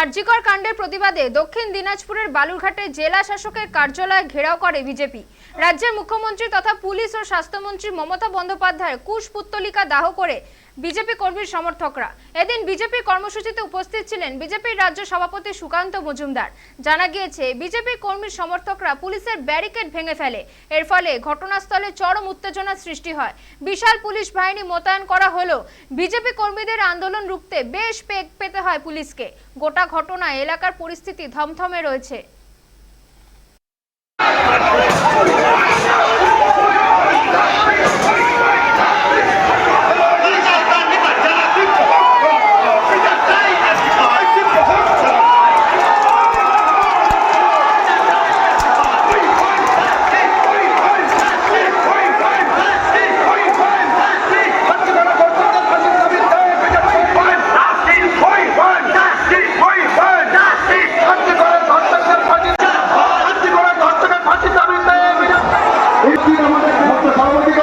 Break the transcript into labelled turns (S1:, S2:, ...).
S1: আরজিকর কাণ্ডের প্রতিবাদে দক্ষিণ দিনাজপুরের বালুরঘাটে জেলা শাসকের কার্যালয় ঘেরাও করে বিজেপি। রাজ্যের মুখ্যমন্ত্রী তথা পুলিশ ও স্বাস্থ্যমন্ত্রী মমতা বন্দ্যোপাধ্যায়ের কুশপুত্তলিকা দাহ করে বিজেপি কর্মীর সমর্থকরা। এদিন বিজেপি কর্মসূচিতে উপস্থিত ছিলেন বিজেপির রাজ্য সভাপতি সুকান্ত মজুমদার। জানা গিয়েছে, বিজেপি কর্মীর সমর্থকরা পুলিশের ব্যারিকেড ভেঙে ফেলে। এর ফলে ঘটনাস্থলে চরম উত্তেজনা সৃষ্টি হয়। বিশাল পুলিশ বাহিনী মোতায়েন করা হলেও বিজেপি কর্মীদের আন্দোলন রুখতে বেশ পেগ পেতে হয় পুলিশকে। গোটা ঘটনায় এলাকার পরিস্থিতি থমথমে রয়েছে। আমাদের